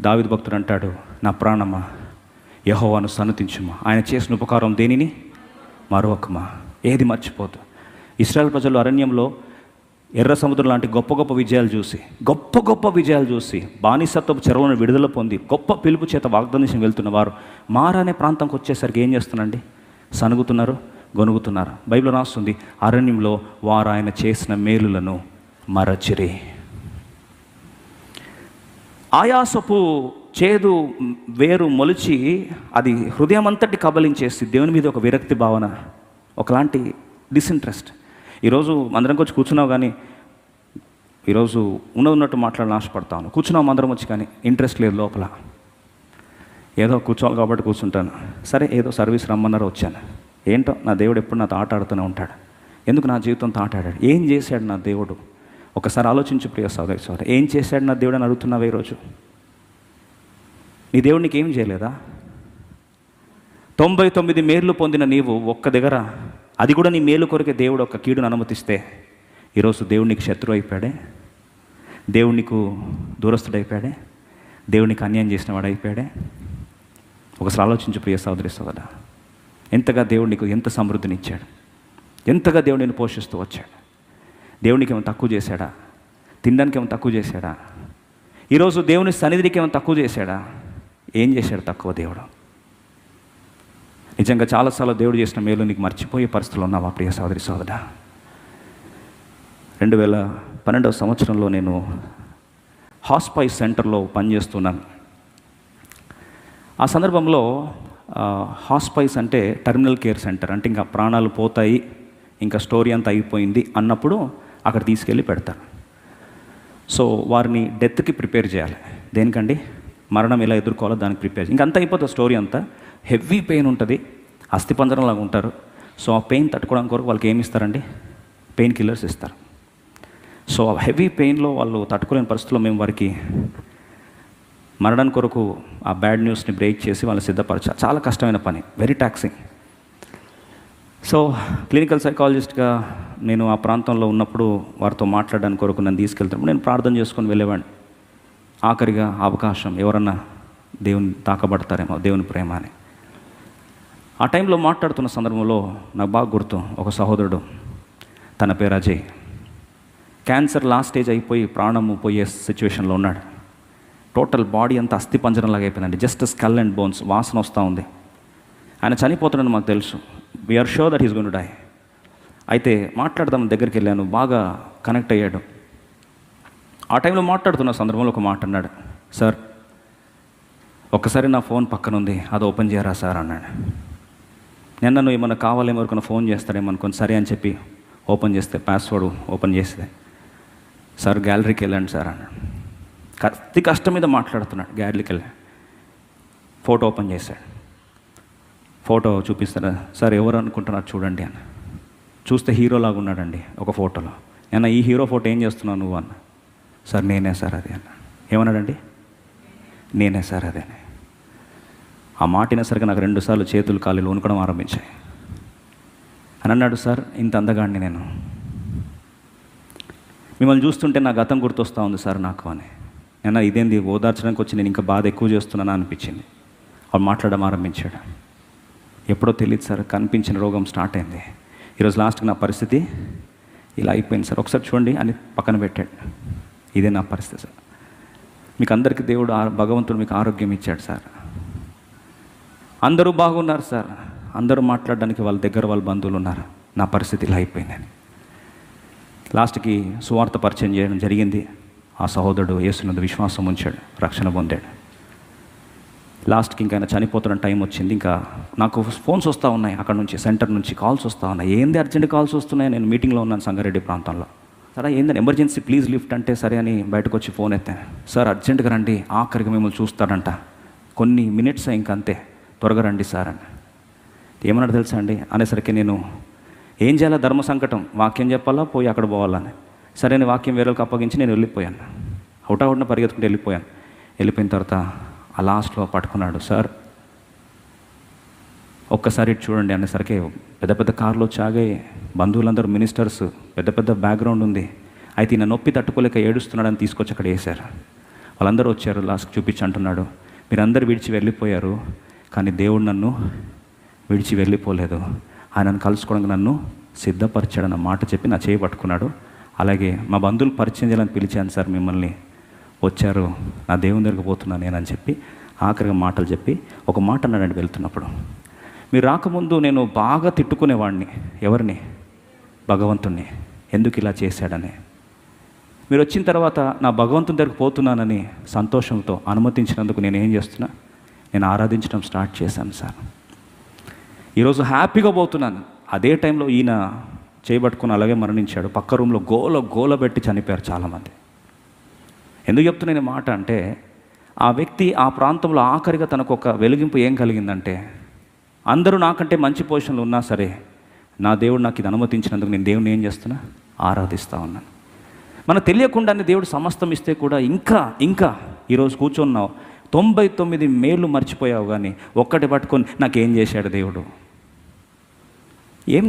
దావిద భక్తుడు అంటాడు నా ప్రాణమా యహోవాను సన్నతించుమా. ఆయన చేసిన ఉపకారం దేనిని? మరొకమా. ఏది మర్చిపోదు. ఇస్రాయల్ ప్రజలు అరణ్యంలో ఎర్ర సముద్రం లాంటి గొప్ప గొప్ప విజయాలు చూసి గొప్ప గొప్ప విజయాలు చూసి బానిసత్వపు చెరువులను విడుదల పొంది గొప్ప పిలుపు చేత వాగ్దానం వెళ్తున్న వారు మారనే ప్రాంతంకి వచ్చేసరికి ఏం చేస్తున్నారండి? సనుగుతున్నారు గొనుగుతున్నారు. బైబిల్ రాస్తుంది అరణ్యంలో వారు ఆయన చేసిన మేలులను మరచిరి. ఆయాసపు చేదు వేరు మొలిచి అది హృదయం అంతటి కబలించేసి దేవుని మీద ఒక విరక్తి భావన ఒకలాంటి డిసింట్రెస్ట్ ఈరోజు అందరం వచ్చి కూర్చున్నావు కానీ ఈరోజు ఉన్న ఉన్నట్టు మాట్లాడాలని ఆశపడతాను కూర్చున్నాం అందరం వచ్చి కానీ ఇంట్రెస్ట్ లేదు లోపల. ఏదో కూర్చోవాలి కాబట్టి కూర్చుంటాను. సరే ఏదో సర్వీస్ రమ్మన్నారు వచ్చాను. ఏంటో నా దేవుడు ఎప్పుడు నాతో ఆట ఆడుతూనే ఉంటాడు. ఎందుకు నా జీవితంతో ఆట ఆడాడు? ఏం చేశాడు నా దేవుడు? ఒకసారి ఆలోచించు ప్రియ సోదరి సోదరి. ఏం చేశాడు నా దేవుడు అని అడుగుతున్నావు ఈరోజు నీ దేవుడు నీకేం చేయలేదా? తొంభై తొమ్మిది మేర్లు పొందిన నీవు ఒక్క దగ్గర అది కూడా నీ మేలు కొరికే దేవుడు ఒక కీడును అనుమతిస్తే ఈరోజు దేవుడు నీకు శత్రువు అయిపోయాడే. దేవుడు నీకు దూరస్తుడు అయిపోయాడే. దేవుడు నీకు అన్యాయం చేసిన వాడు అయిపోయాడే. ఒకసారి ఆలోచించు ప్రియ సోదరి సోదర. ఎంతగా దేవుడు నీకు ఎంత సమృద్ధినిచ్చాడు ఎంతగా దేవుడు నేను పోషిస్తూ వచ్చాడు. దేవునికి ఏమైనా తక్కువ చేశాడా? తినడానికి ఏమైనా తక్కువ చేశాడా? ఈరోజు దేవుని సన్నిధికి ఏమైనా తక్కువ చేశాడా? ఏం చేశాడు తక్కువ దేవుడు? నిజంగా చాలాసార్లు దేవుడు చేసిన మేలు నీకు మర్చిపోయే పరిస్థితులు ఉన్నావా ప్రియ సోదరి సోదర రెండు వేల పన్నెండవ సంవత్సరంలో నేను హాస్పైస్ సెంటర్లో పనిచేస్తున్నాను. ఆ సందర్భంలో హాస్పైస్ అంటే టర్మినల్ కేర్ సెంటర్ అంటే ఇంకా ప్రాణాలు పోతాయి ఇంకా స్టోరీ అంతా అయిపోయింది అన్నప్పుడు అక్కడ తీసుకెళ్ళి పెడతారు. సో వారిని డెత్కి ప్రిపేర్ చేయాలి. దేనికండి? మరణం ఎలా ఎదుర్కోవాలో దానికి ప్రిపేర్ ఇంకా అంతా అయిపోతుంది స్టోరీ అంతా. హెవీ పెయిన్ ఉంటుంది. అస్థిపంజరంలాగా ఉంటారు. సో ఆ పెయిన్ తట్టుకోవడానికి కొరకు వాళ్ళకి ఏమి ఇస్తారండి? పెయిన్ కిల్లర్స్ ఇస్తారు. సో ఆ హెవీ పెయిన్లో వాళ్ళు తట్టుకోలేని పరిస్థితుల్లో మేము వారికి మరణం కొరకు ఆ బ్యాడ్ న్యూస్ని బ్రేక్ చేసి వాళ్ళని సిద్ధపరచాలి. చాలా కష్టమైన పని. Very taxing. సో క్లినికల్ సైకాలజిస్ట్గా నేను ఆ ప్రాంతంలో ఉన్నప్పుడు వారితో మాట్లాడడానికి కొరకు నన్ను తీసుకెళ్తాను నేను ప్రార్థన చేసుకొని వెళ్ళేవాడిని. ఆఖరిగా అవకాశం ఎవరన్నా దేవుని తాకబడతారేమో దేవుని ప్రేమ అని. ఆ టైంలో మాట్లాడుతున్న సందర్భంలో నాకు బాగా గుర్తు ఒక సహోదరుడు తన పేరు అజయ్. క్యాన్సర్ లాస్ట్ స్టేజ్ అయిపోయి ప్రాణము పోయే సిచ్యువేషన్లో ఉన్నాడు. టోటల్ బాడీ అంతా అస్థి పంజరంలాగా అయిపోయిందండి. జస్ట్ స్కల్ అండ్ బోన్స్ వాసన వస్తూ ఉంది. ఆయన చనిపోతున్నాడని మాకు తెలుసు. We're sure that is gone die అయితే మాట్లాడదాం దగ్గరికి వెళ్ళాను. బాగా కనెక్ట్ అయ్యాడు. ఆ టైంలో మాట్లాడుతున్న సందర్భంలో ఒక మాట అన్నాడు. సార్ ఒక్కసారి నా ఫోన్ పక్కన ఉంది అది ఓపెన్ చేయరా సార్? అన్నాడు. నేను నన్ను ఏమన్నా కావాలేమో ఎవరికైనా ఫోన్ చేస్తాడేమో అనుకోండి. సరే అని చెప్పి ఓపెన్ చేస్తే పాస్వర్డ్ ఓపెన్ చేస్తే సార్ గ్యాలరీకి వెళ్ళండి సార్ అన్నాడు. కత్తి కష్టం మీద మాట్లాడుతున్నాడు. గ్యాలరీకి వెళ్ళాడు ఫోటో ఓపెన్ చేశాడు. ఫోటో చూపిస్తారా? సార్ ఎవరు అనుకుంటున్నారు చూడండి అని. చూస్తే హీరోలాగా ఉన్నాడండి ఒక ఫోటోలో. నేను ఈ హీరో ఫోటో ఏం చేస్తున్నావు నువ్వు అన్న. సార్ నేనే సార్ అది అన్న. ఏమన్నాడండి? నేనే సార్ అదే ఆ మాట వినేసరికి నాకు రెండుసార్లు చేతులు కాళ్ళు వణుకడం ఆరంభించాయి. అని అన్నాడు సార్ ఇంత అందగాడిని నేను. మిమ్మల్ని చూస్తుంటే నా గతం గుర్తొస్తూ ఉంది సార్ నాకు అని. నేను ఇదేంది? ఓదార్చడానికి వచ్చి నేను ఇంకా బాధ ఎక్కువ చేస్తున్నానా అనిపించింది. వాళ్ళు మాట్లాడడం ఆరంభించాడు. ఎప్పుడో తెలియదు సార్ కనిపించిన రోగం స్టార్ట్ అయింది. ఈరోజు లాస్ట్కి నా పరిస్థితి ఇలా అయిపోయింది సార్. ఒకసారి చూడండి అని పక్కన పెట్టాడు. ఇదే నా పరిస్థితి సార్. మీకు అందరికీ దేవుడు ఆ- భగవంతుడు మీకు ఆరోగ్యం ఇచ్చాడు సార్. అందరూ బాగున్నారు సార్. అందరూ మాట్లాడడానికి వాళ్ళ దగ్గర వాళ్ళ బంధువులు ఉన్నారు. నా పరిస్థితి ఇలా అయిపోయిందని. లాస్ట్కి సువార్త పరిచయం చేయడం జరిగింది. ఆ సహోదరుడు యేసునందు విశ్వాసం ఉంచాడు రక్షణ పొందాడు. లాస్ట్కి ఇంకా ఆయన చనిపోతున్న టైం వచ్చింది. ఇంకా నాకు ఫోన్స్ వస్తూ ఉన్నాయి అక్కడ నుంచి సెంటర్ నుంచి కాల్స్ వస్తూ ఉన్నాయి. ఏంది అర్జెంట్ కాల్స్ వస్తున్నాయి? నేను మీటింగ్లో ఉన్నాను సంగారెడ్డి ప్రాంతంలో. సరే ఏందని ఎమర్జెన్సీ ప్లీజ్ లిఫ్ట్ అంటే సరే అని బయటకు వచ్చి ఫోన్ ఎత్తాను సార్ అర్జెంటుగా రండి ఆఖరికి మిమ్మల్ని చూస్తాడంట కొన్ని మినిట్స్ ఇంకంతే త్వరగా రండి సార్ అని. ఏమన్నాడు తెలుసా అండి? అనేసరికి నేను ఏం చేయాలా ధర్మ సంకటం? వాక్యం చెప్పాలా? పోయి అక్కడ పోవాలని సరే అని వాక్యం వేరేకి అప్పగించి నేను వెళ్ళిపోయాను. హుటాహుటిన పరిగెత్తుకుంటూ వెళ్ళిపోయాను. వెళ్ళిపోయిన తర్వాత ఆ లాస్ట్లో పట్టుకున్నాడు సార్ ఒక్కసారి చూడండి అనేసరికి పెద్ద పెద్ద కార్లు వచ్చి ఆగాయి బంధువులందరూ మినిస్టర్స్ పెద్ద పెద్ద బ్యాక్గ్రౌండ్ ఉంది. అయితే ఈయన నొప్పి తట్టుకోలేక ఏడుస్తున్నాడని తీసుకొచ్చి అక్కడ వేశారు. వాళ్ళందరూ వచ్చారు లాస్ట్ చూపించి అంటున్నాడు. మీరందరూ విడిచి వెళ్ళిపోయారు కానీ దేవుడు నన్ను విడిచి వెళ్ళిపోలేదు. ఆయనను కలుసుకోవడానికి నన్ను సిద్ధపరిచాడన్న మాట చెప్పి నా చేయి పట్టుకున్నాడు. అలాగే మా బంధువులు పరిచయం చేయాలని పిలిచాను సార్ మిమ్మల్ని. వచ్చారు నా దేవుని దగ్గరికి పోతున్నాను నేనని చెప్పి ఆఖరిగా మాటలు చెప్పి ఒక మాట అన్నాడండి వెళ్తున్నప్పుడు. మీరు రాకముందు నేను బాగా తిట్టుకునేవాడిని ఎవరిని? భగవంతుణ్ణి. ఎందుకు ఇలా చేశాడని. మీరు వచ్చిన తర్వాత నా భగవంతుని దగ్గరికి పోతున్నానని సంతోషంతో అనుమతించినందుకు నేను ఏం చేస్తున్నా? నేను ఆరాధించడం స్టార్ట్ చేశాను సార్. ఈరోజు హ్యాపీగా పోతున్నాను. అదే టైంలో ఈయన చేయబట్టుకుని అలాగే మరణించాడు. పక్క రూమ్లో గోల గోల పెట్టి చనిపోయారు చాలామంది. ఎందుకు చెప్తున్నాను ఈ మాట అంటే ఆ వ్యక్తి ఆ ప్రాంతంలో ఆఖరిగా తనకు ఒక వెలిగింపు ఏం కలిగిందంటే అందరూ నాకంటే మంచి పొజిషన్లో ఉన్నా సరే నా దేవుడు నాకు ఇది అనుమతించినందుకు నేను దేవుడిని ఏం చేస్తున్నా? ఆరాధిస్తా ఉన్నాను. మన తెలియకుండానే దేవుడు సమస్తం ఇస్తే కూడా ఇంకా ఇంకా ఈరోజు కూర్చున్నావు తొంభై తొమ్మిది మేలు మర్చిపోయావు కానీ ఒక్కటి పట్టుకొని నాకేం చేశాడు దేవుడు? ఏం